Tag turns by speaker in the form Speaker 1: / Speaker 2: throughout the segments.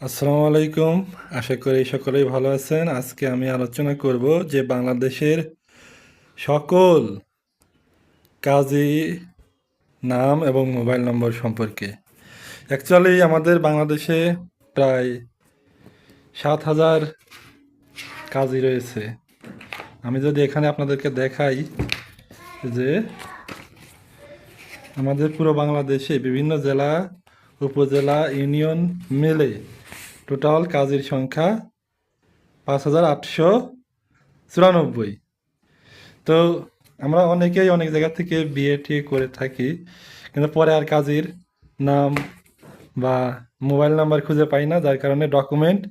Speaker 1: আসসালামু আলাইকুম। আশা করি সকলেই ভালো আছেন। আজকে আমি আলোচনা করব যে বাংলাদেশের সকল কাজী নাম এবং মোবাইল নম্বর সম্পর্কে। অ্যাকচুয়ালি আমাদের বাংলাদেশে প্রায় সাত হাজার কাজী রয়েছে। আমি যদি এখানে আপনাদেরকে দেখাই যে আমাদের পুরো বাংলাদেশে বিভিন্ন জেলা, উপজেলা, ইউনিয়ন মিলে টোটাল কাজের সংখ্যা পাঁচ হাজার আটশো চুরানব্বই। তো আমরা অনেকেই অনেক জায়গা থেকে বিয়ে টিয়ে করে থাকি, কিন্তু পরে আর কাজের নাম বা মোবাইল নাম্বার খুঁজে পাই না, যার কারণে ডকুমেন্ট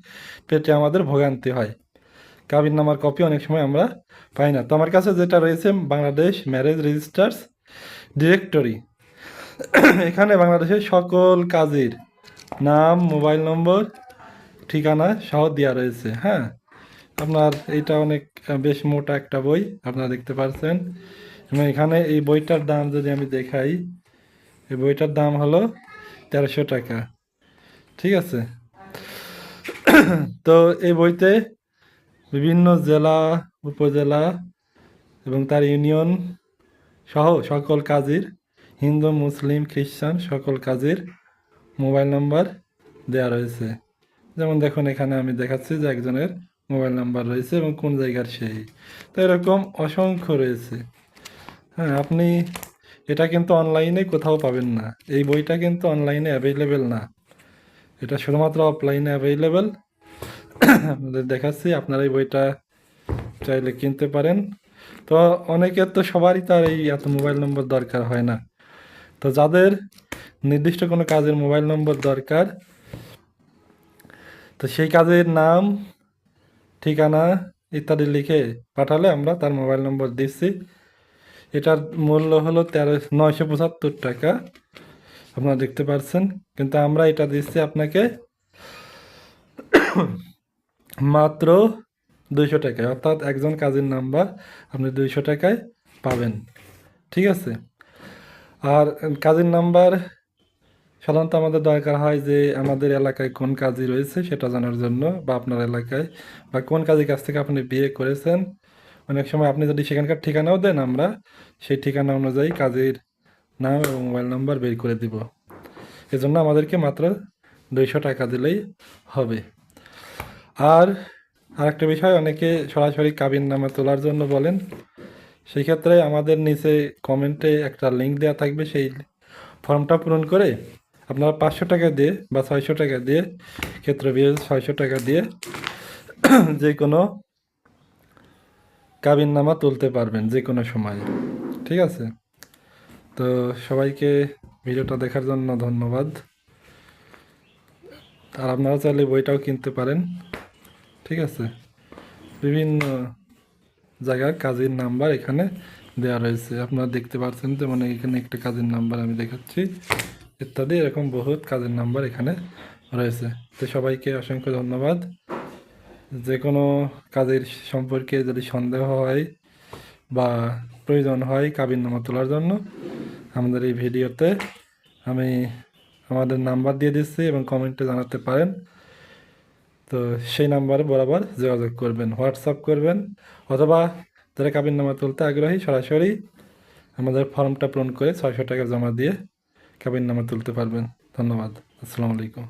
Speaker 1: পেতে আমাদের ভোগান্তি হয়। কাবির নামার কপি অনেক সময় আমরা পাই না। তো আমার কাছে যেটা রয়েছে, বাংলাদেশ ম্যারেজ রেজিস্টার্স ডিরেক্টরি এখানে বাংলাদেশের সকল কাজের নাম, মোবাইল নম্বর ঠিকানা সহ দেওয়া রয়েছে হ্যাঁ? আপনার এইটা অনেক বেশ মোটা একটা বই, আপনারা দেখতে পাচ্ছেন এবং এখানে এই বইটার দাম যদি আমি দেখাই, এই বইটার দাম হলো তেরোশো টাকা, ঠিক আছে? তো এই বইতে বিভিন্ন জেলা, উপজেলা এবং তার ইউনিয়ন সহ সকল কাজের, হিন্দু, মুসলিম, খ্রিস্টান সকল কাজের মোবাইল নাম্বার দেওয়া রয়েছে। যেমন দেখুন, এখানে আমি দেখাচ্ছি যে একজনের মোবাইল নাম্বার রয়েছে এবং কোন জায়গার সেই। তো এরকম অসংখ্য রয়েছে। হ্যাঁ আপনি এটা কিন্তু অনলাইনে কোথাও পাবেন না। এই বইটা কিন্তু অনলাইনে অ্যাভেলেবেল না। এটা শুধুমাত্র অফলাইনে অ্যাভেলেবেল আপনাদের দেখাচ্ছি, আপনারা এই বইটা চাইলে কিনতে পারেন। তো অনেকের তো সবারই তার এই এত মোবাইল নম্বর দরকার হয় না। তো যাদের নির্দিষ্ট কোনো কাজের মোবাইল নম্বর দরকার তো সেই কাজের নাম, ঠিকানা ইত্যাদি লিখে পাঠালে আমরা তার মোবাইল নম্বর দিচ্ছি। এটার মূল্য হলো তেরো, নয়শো পঁচাত্তর টাকা। আপনারা দেখতে পাচ্ছেন কিন্তু আমরা এটা দিচ্ছি আপনাকে মাত্র দুইশো টাকায়। অর্থাৎ একজন কাজের নাম্বার আপনি দুইশো টাকায় পাবেন। ঠিক আছে? আর কাজের নাম্বার সাধারণত আমাদের দরকার হয় যে আমাদের এলাকায় কোন কাজই রয়েছে সেটা জানার জন্য বা আপনার এলাকায় বা কোন কাজের কাছ থেকে আপনি বিয়ে করেছেন। অনেক সময় আপনি যদি সেখানকার ঠিকানাও দেন আমরা, সেই ঠিকানা অনুযায়ী কাজের নাম এবং মোবাইল নাম্বার বের করে দিব। এজন্য আমাদেরকে মাত্র দুইশো টাকা দিলেই হবে। আর আরেকটা বিষয়, অনেকে সরাসরি কাবিন নামা তোলার জন্য বলেন। সেই ক্ষেত্রে আমাদের নিচে কমেন্টে একটা লিঙ্ক দেওয়া থাকবে, সেই ফর্মটা পূরণ করে আপনারা পাঁচশো টাকা দিয়ে বা ছয়শো টাকা দিয়ে ক্ষেত্র বিয়ে ছয়শো টাকা দিয়ে যে কোনো কাবিন নামা তুলতে পারবেন যে কোনো সময়। ঠিক আছে? তো সবাইকে ভিডিওটা দেখার জন্য ধন্যবাদ। আর আপনারা চাইলে বইটাও কিনতে পারেন। ঠিক আছে? বিভিন্ন জায়গার কাজের নাম্বার এখানে দেওয়া রয়েছে। আপনারা দেখতে পাচ্ছেন যে মানে এখানে একটা কাজের নাম্বার আমি দেখাচ্ছি। ইত্যাদি, এরকম বহুত কাজের নাম্বার এখানে রয়েছে। তো সবাইকে অসংখ্য ধন্যবাদ। যে কোনো কাজের সম্পর্কে যদি সন্দেহ হয় বা প্রয়োজন হয় কাবিননামা তোলার জন্য, আমাদের এই ভিডিওতে আমি আমাদের নাম্বার দিয়ে দিচ্ছি এবং কমেন্টে জানাতে পারেন। তো সেই নাম্বারে বরাবর যোগাযোগ করবেন, হোয়াটসঅ্যাপ করবেন, অথবা যারা কাবিননামা তুলতে আগ্রহী, সরাসরি আমাদের ফর্মটা পূরণ করে ছয়শো টাকা জমা দিয়ে কাবিননামা তুলতে পারবেন। ধন্যবাদ। আসসালামু আলাইকুম।